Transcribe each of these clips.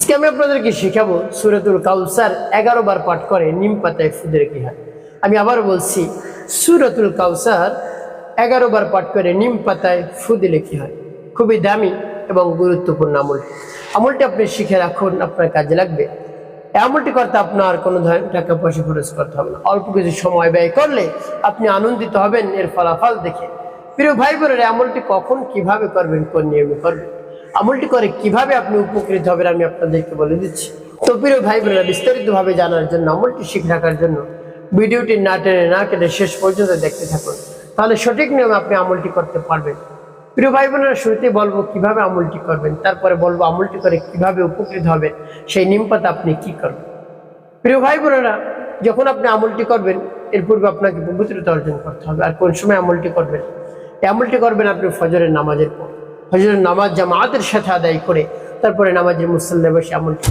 আজকে আমি আপনাদেরকে শেখাবো সুরাতুল কাউসার এগারো বার পাঠ করে নিম পাতায় ফুদের কি হয়। আমি আবার বলছি, সুরাতুল কাউসার এগারো বার পাঠ করে নিম পাতায় ফু দিলে কি হয়? খুবই দামি এবং গুরুত্বপূর্ণ আমল। আমলটি আপনি শিখে রাখুন, আপনার কাজে লাগবে। আমলটি করতে আপনার কোনো ধরনের টাকা পয়সা খরচ করতে হবে না। অল্প কিছু সময় ব্যয় করলে আপনি আনন্দিত হবেন, এর ফলাফল দেখে। প্রিয় ভাই বোনেরা আমলটি কখন কীভাবে করবেন, কোন নিয়মে করবেন? আমলটি করে কীভাবে আপনি উপকৃত হবেন আমি আপনাদেরকে বলে দিচ্ছি। তো প্রিয় ভাই বোনেরা বিস্তারিতভাবে জানার জন্য, আমলটি শিখে রাখার জন্য ভিডিওটি না টেনে না কেটে শেষ পর্যন্ত দেখতে থাকুন। তাহলে সঠিক নিয়মে আপনি আমলটি করতে পারবেন। প্রিয় ভাই বোনেরা শুরুতে বলব কীভাবে আমলটি করবেন, তারপরে বলব আমলটি করে কীভাবে উপকৃত হবেন, সেই নিম পাতা আপনি কি করবেন। প্রিয় ভাই বোনেরা যখন আপনি আমলটি করবেন, এর পূর্বে আপনাকে পবিত্রতা অর্জন করতে হবে। আর কোন সময় আমলটি করবেন? আমলটি করবেন আপনি ফজরের নামাজের পর। ফজরের নামাজ জামাতের সাথে আদায় করে তারপরে নামাজের মুসল্লা বসে আমলটি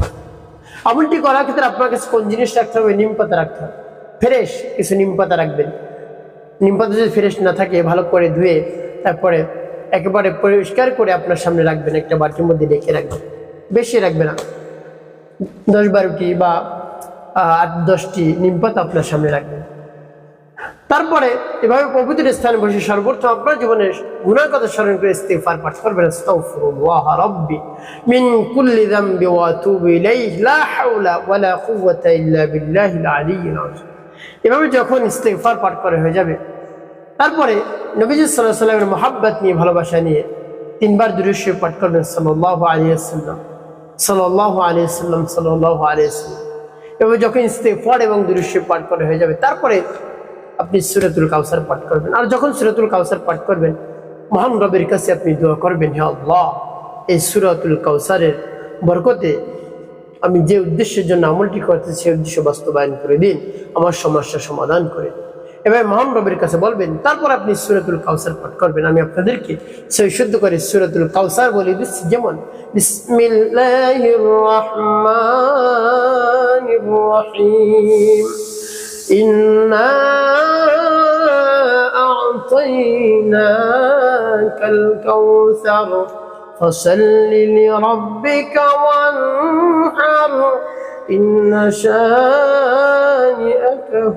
আমলটি করার ক্ষেত্রে আপনার কাছে কোন জিনিস রাখতে হবে? নিম পাতা রাখতে হবে। ফ্রেশ কিছু নিম পাতা রাখবেন। নিম পাতা যদি ফ্রেশ না থাকে, ভালো করে ধুয়ে তারপরে একেবারে পরিষ্কার করে আপনার সামনে রাখবেন একটা বাটির মধ্যে ডেকে রাখবেন। বেশি রাখবে না। দশ বারোটি বা আট দশটি নিম পাতা আপনার সামনে রাখবেন। তারপরে এভাবে পবিত্র স্থানে বসে সর্বপ্রথম আপনার জীবনের গুনার কথা স্মরণ করে ইস্তেগফার পাঠ করবেন। মিন কুল্লি যামবি এভাবে যখন ইস্তেগফার পাঠ করে হয়ে যাবে, তারপরে নবীজি আলাইহি সাল্লামের মহাব্বত নিয়ে, ভালোবাসা নিয়ে তিনবার দুরূদ পাঠ করবেন সাল্লাল্লাহু আলাইহি ওয়াসাল্লাম। সাল্লাল্লাহু আলাইহি ওয়াসাল্লাম এবং যখন ইস্তেগফার এবং দুরূদ পাঠ করে হয়ে যাবে, তারপরে আপনি সুরতুল কাউসার পাঠ করবেন। আর যখন সুরতুল কাউসার পাঠ করবেন, মহান রবের কাছে আপনি দোয়া করবেন, হে আল্লাহ, এই সুরাতুল কাউসারের বরকতে আমি যে উদ্দেশ্যের জন্য আমলটি করতে সেই উদ্দেশ্য বাস্তবায়ন করে দিন, আমার সমস্যা সমাধান করে এবার মহান রবের কাছে বলবেন, তারপর আপনি সুরাতুল কাউসার পাঠ করবেন। আমি আপনাদেরকে সেই শুদ্ধ করে সুরাতুল কাউসার বলে দিচ্ছি, যেমন ইন্না أعطيناك الكوثر فصل لربك وانحر إن شانئك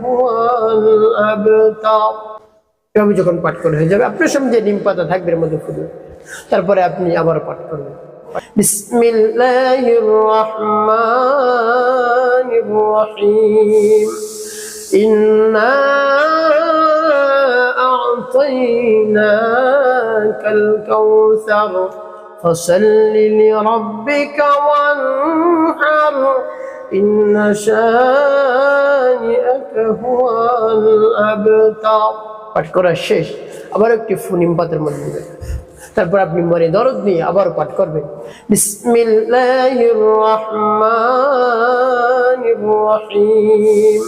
هو الأبتر এভাবে যখন পাঠ করে হয়ে যাবে আপনার সামনে যে নিম পাতা থাকবে এর মধ্যে ফুটবে তারপরে আপনি আবার পাঠ করবেন বিসমিল্লাহির রহমানির রহিম إنا أعطيناك الكوثر فصل لربك وانحر إن شانئك هو الأبتر পাঠ করা শেষ আবার একটি ফুনিম পাতের মধ্যে দিবেন তারপর আপনি মনে দরদ নিয়ে আবার পাঠ করবেন বিসমিল্লাহির রহমানির রহিম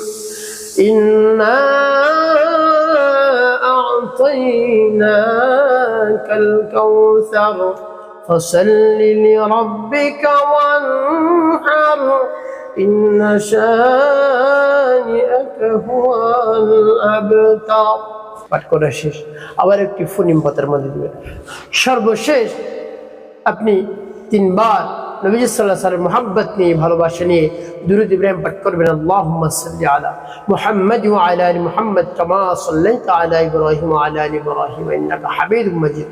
إنا أعطيناك الكوثر فصل لربك وانحر إن شانئك هو الأبتر পাঠ করা শেষ আবার একটি ফুনিম পাতার মধ্যে দিবেন সর্বশেষ আপনি তিনবার নবীজ সাল্লাহ সাল্লাম মোহাম্মত নিয়ে ভালোবাসা নিয়ে দুরুদ ইব্রাহিম পাঠ করবেন আল্লাহুম্মা সাল্লি আলা মুহাম্মদ ওয়া আলা আলি মুহাম্মদ কামা সাল্লাইতা আলা ইব্রাহিম ওয়া আলা আলি ইব্রাহিম ইন্নাকা হামিদুম মাজিদ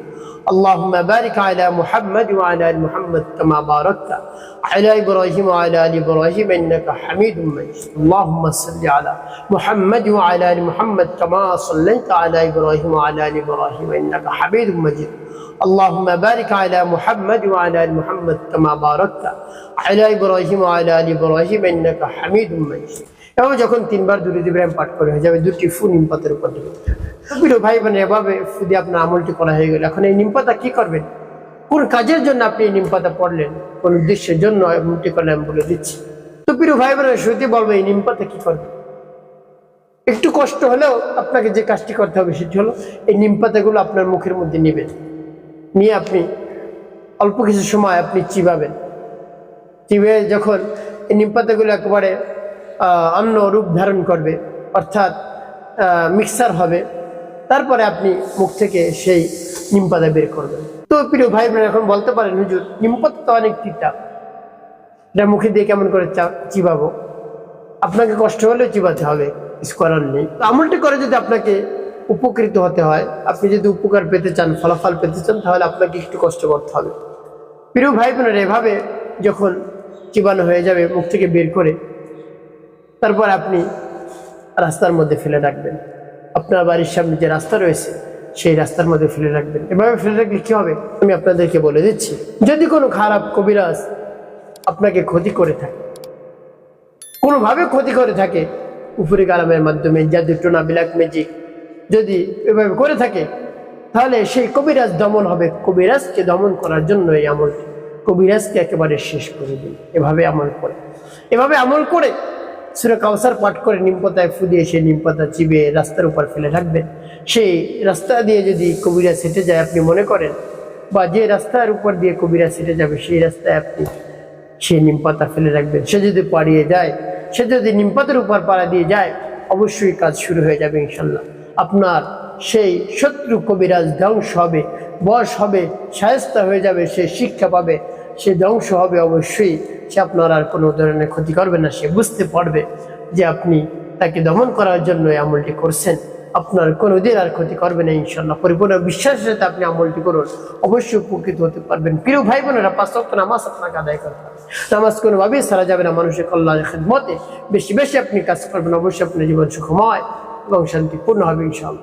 اللهم بارك على محمد وعلى ال محمد كما باركت على ابراهيم وعلى ال ابراهيم انك حميد مجيد اللهم صل على محمد وعلى ال محمد كما صليت على ابراهيم وعلى ال ابراهيم انك حميد مجيد اللهم بارك على محمد وعلى ال محمد كما باركت على ابراهيم وعلى ال ابراهيم انك حميد مجيد এভাবে যখন তিনবার দুরুদ ইব্রাহিম পাঠ করে হয়ে যাবে দুটি ফু নিম পাতার উপর দিবে প্রিয় ভাই বোন এভাবে দিয়ে আপনার আমলটি করা হয়ে গেল, এখন এই নিম পাতা কি করবেন? কোন কাজের জন্য আপনি এই নিম পাতা পড়লেন? কোন উদ্দেশ্যের জন্য আমলটি করলেন আমি বলে দিচ্ছি। তো প্রিয় ভাই বোনের শুরুতে বলব এই নিম পাতা কি করবে? একটু কষ্ট হলেও আপনাকে যে কাজটি করতে হবে সেটি হলো এই নিম পাতাগুলো আপনার মুখের মধ্যে নেবেন। নিয়ে আপনি অল্প কিছু সময় আপনি চিবাবেন। চিবে যখন এই নিম পাতাগুলো একেবারে অন্য রূপ ধারণ করবে, অর্থাৎ মিক্সার হবে তারপরে আপনি মুখ থেকে সেই নিমপাতা বের করবেন। তো প্রিয় ভাই বোন এখন বলতে পারেন, হুজুর, নিম পাতা তো অনেক তিতা। এটা মুখে দিয়ে কেমন করে চিবাবো? আপনাকে কষ্ট হলেও চিবাতে হবে করার নেই। তো আমলটি করে যদি আপনাকে উপকৃত হতে হয়, আপনি যদি উপকার পেতে চান, ফলাফল পেতে চান, তাহলে আপনাকে একটু কষ্ট করতে হবে। প্রিয় ভাই বোনেরা এভাবে যখন চিবানো হয়ে যাবে, মুখ থেকে বের করে, তারপর আপনি রাস্তার মধ্যে ফেলে রাখবেন। আপনার বাড়ির সামনে যে রাস্তা রয়েছে, সেই রাস্তার মধ্যে ফেলে রাখবেন। এভাবে ফেলে রাখলে কি হবে? আমি আপনাদেরকে বলে দিচ্ছি, যদি কোনো খারাপ কবিরাজ আপনাকে ক্ষতি করে থাকে, কোনোভাবে ক্ষতি করে থাকে, উপরে কালামের মাধ্যমে জাদু টোনা ব্ল্যাক ম্যাজিক যদি এভাবে করে থাকে, তাহলে সেই কবিরাজ দমন হবে। কবিরাজকে দমন করার জন্য এই আমলটি। কবিরাজকে একেবারে শেষ করে দিন। এভাবে আমল করে। এভাবে আমল করে সুরে কাউসার পাঠ করে নিমপাতায় ফু দিয়ে সেই নিমপাতা চিবে রাস্তার উপর ফেলে রাখবেন। সেই রাস্তা দিয়ে যদি কবিরা সেটে যায়, আপনি মনে করেন, বা যে রাস্তার উপর দিয়ে কবিরা সেটে যাবে, সেই রাস্তায় আপনি সে নিমপাতা ফেলে রাখবেন। সে যদি পাড়িয়ে যায়, সে যদি নিমপাতের উপর পাড়া দিয়ে যায়, অবশ্যই কাজ শুরু হয়ে যাবে ইনশাল্লাহ। আপনার সেই শত্রু কবিরাজ ধ্বংস হবে বয়স হবে, সায়স্তা হয়ে যাবে, সে শিক্ষা পাবে, সে ধ্বংস হবে অবশ্যই। সে আপনার আর কোনো ধরনের ক্ষতি করবে না, সে বুঝতে পারবে যে আপনি তাকে দমন করার জন্য এই আমলটি করছেন। আপনার কোনোদিন আর ক্ষতি করবে না ইনশাল্লাহ পরিপূর্ণ বিশ্বাসের সাথে আপনি আমলটি করুন। অবশ্যই উপকৃত হতে পারবেন। প্রিয় ভাই বোনেরা পাঁচ ওয়াক্ত নামাজ আপনাকে আদায় করতে নামাজ কোনোভাবেই সারা যাবে না, মানুষের কল্যাণের খেদমতে। বেশি বেশি আপনি কাজ করবেন, অবশ্যই আপনার জীবন সুখময় এবং শান্তিপূর্ণ হবে ইনশাল্লাহ